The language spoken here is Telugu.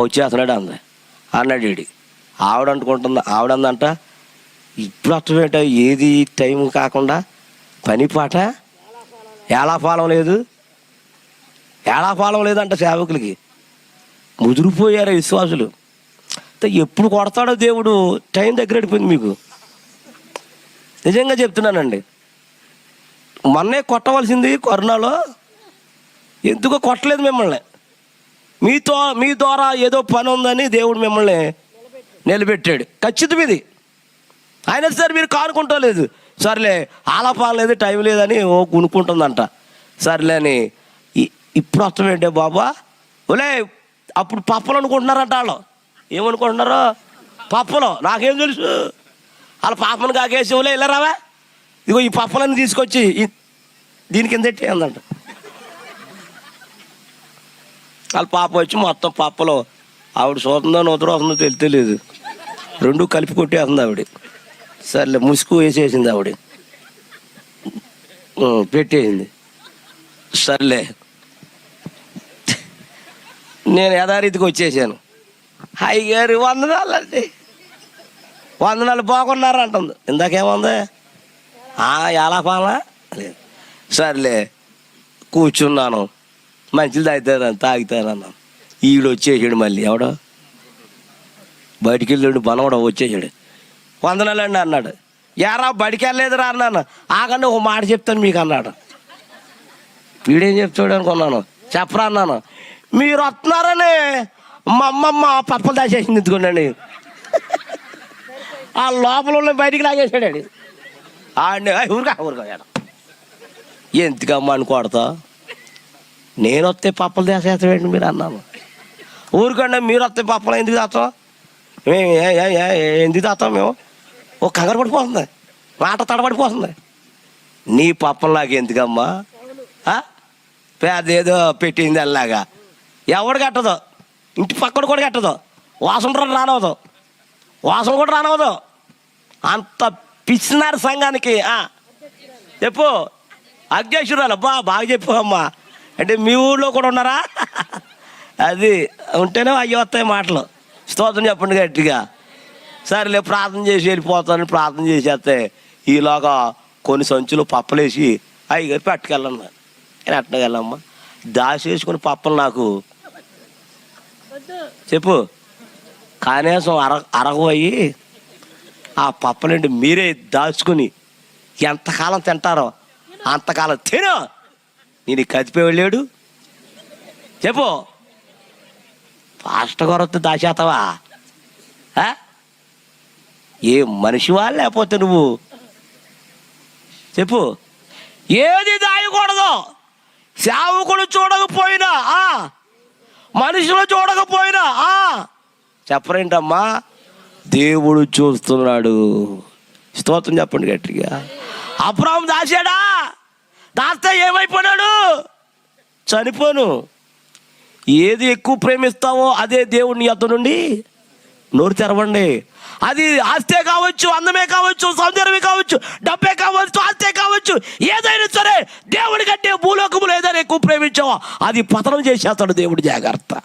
వచ్చేస్తున్నాడు అంది. అన్నాడు ఈడి. ఆవిడ అనుకుంటుంది ఆవిడ అందంట ఇప్పుడు అర్థమేట ఏది టైం కాకుండా పని పాట? ఏలాఫాలం లేదు. ఏలాఫాలం లేదంట సేవకులకి. ముదిరిపోయారు విశ్వాసులు. ఎప్పుడు కొడతాడో దేవుడు టైం దగ్గర పడిపోయింది మీకు. నిజంగా చెప్తున్నానండి. మొన్నే కొట్టవలసింది కరోనాలో. ఎందుకో కొట్టలేదు మిమ్మల్ని. మీతో మీ ద్వారా ఏదో పని ఉందని దేవుడు మిమ్మల్ని నిలబెట్టాడు. ఖచ్చితం ఇది. అయినా సరే మీరు కానుకుంటలేదు. సర్లే ఆలపాలు లేదు టైం లేదని ఓ కొనుక్కుంటుందంట సర్లే అని ఇప్పుడు అర్థమేంటే బాబా? ఓలే అప్పుడు పప్పలు అనుకుంటున్నారంట వాళ్ళు. ఏమనుకుంటున్నారు? పప్పలు. నాకేం తెలుసు. వాళ్ళ పాపను కాకేసి ఓలే ఇలా రావా ఇదిగో ఈ పప్పలన్నీ తీసుకొచ్చి దీని కింద అందంట వాళ్ళ పాప వచ్చి మొత్తం పప్పలో. ఆవిడ చూస్తుందో నూతన వస్తుందో తెలియలేదు రెండు కలిపి కొట్టేస్తుంది ఆవిడ. సర్లే ముసుగు వేసేసింది ఆవిడ. పెట్టేసింది. సర్లే. నేను యథారీతికి వచ్చేసాను. హాయ్ గారు వందనాలు అండి. వందనాలు బాగున్నారు అంటుంది. ఇందాకేముంది? ఆ, ఎలా పాలా సర్లే కూర్చున్నాను. మంచిది తాగుతాను తాగుతానన్నాను ఈడు వచ్చేసాడు మళ్ళీ. ఎవడో? బయటికి వెళ్ళాడు బనవడ వచ్చేసాడు. వందనాలండి అన్నాడు. యారా బడికి వెళ్ళలేదురా అన్నాను. ఆగండి ఒక మాట చెప్తాను మీకు అన్నాడు. వీడేం చెప్తాడు అనుకున్నాను. చెప్పరా అన్నాను. మీరు వస్తున్నారని మా అమ్మమ్మ పప్పలు దాచేసింది ఎందుకోండి ఆ లోపల ఉన్న బయటికి లాగేసాడు ఆడి. ఆడిని "ఏయ్, ఊరుకా ఊరుకా ఎందుకమ్మా అని కొడతా? నేను వస్తే పప్పలు తీసేస్తామండి మీరు అన్నాను. ఊరికండి మీరు వస్తే పప్పలు ఎందుకు తాస్తాం మేము ఏ- ఎందుకు తాస్తాం మేము? ఓ కంగారు పడిపోతుంది. మాట తడబడిపోతుంది నీ పప్పలు నాకు ఎందుకమ్మా? పేద ఏదో పెట్టింది అలాగా ఎవడు కట్టదు? ఇంటి పక్కన కూడా కట్టదు. వాసన కూడా రానవదు. వాసన కూడా రానవదు. అంత పిచ్చినారు సంఘానికి చెప్పు. అధ్యక్షురాలు బా బాగా చెప్పు అమ్మా. అంటే మీ ఊళ్ళో కూడా ఉన్నారా? అది ఉంటేనే అయ్యి వస్తాయి మాటలు. స్తోత్రం చెప్పండి గట్టిగా. సరేలే ప్రార్థన చేసి వెళ్ళిపోతానని ప్రార్థన చేసేస్తే ఈలోగా కొన్ని సంచులు పప్పలేసి అయ్యగారు పట్టుకెళ్ళన్నా నేను అట్టగలమ్మా దాచేసుకుని పప్పలు నాకు. చెప్పు. కనీసం అర అరగబోయి ఆ పప్పలేంటి మీరే దాచుకుని ఎంతకాలం తింటారో అంతకాలం తినో. నేను కదిపే వెళ్ళాడు? చెప్పు. పాస్టర్ కొరత వస్తే దాచేస్తావా ఆ? ఏ మనిషివా లేకపోతే నువ్వు? చెప్పు. ఏది దాయకూడదు? సేవకుడు చూడకపోయినా ఆ? మనుషులు చూడకపోయినా ఆ? చెప్పరేంటమ్మా? దేవుడు చూస్తున్నాడు. స్తోత్రం చెప్పండి గట్టిగా. అబ్రాహం దాచాడా? దాస్తే ఏమైపోయాడు చనిపోను. ఏది ఎక్కువ ప్రేమిస్తావో అదే దేవుడిని అత నుండి నోరు తెరవండి. అది ఆస్తే కావచ్చు అందమే కావచ్చు సౌందర్యమే కావచ్చు డబ్బే కావచ్చు ఆస్తే కావచ్చు ఏదైనా సరే దేవుడి కంటే భూలోకములు ఏదైనా ఎక్కువ ప్రేమించావో అది పతనం చేసేస్తాడు దేవుడు జాగ్రత్త.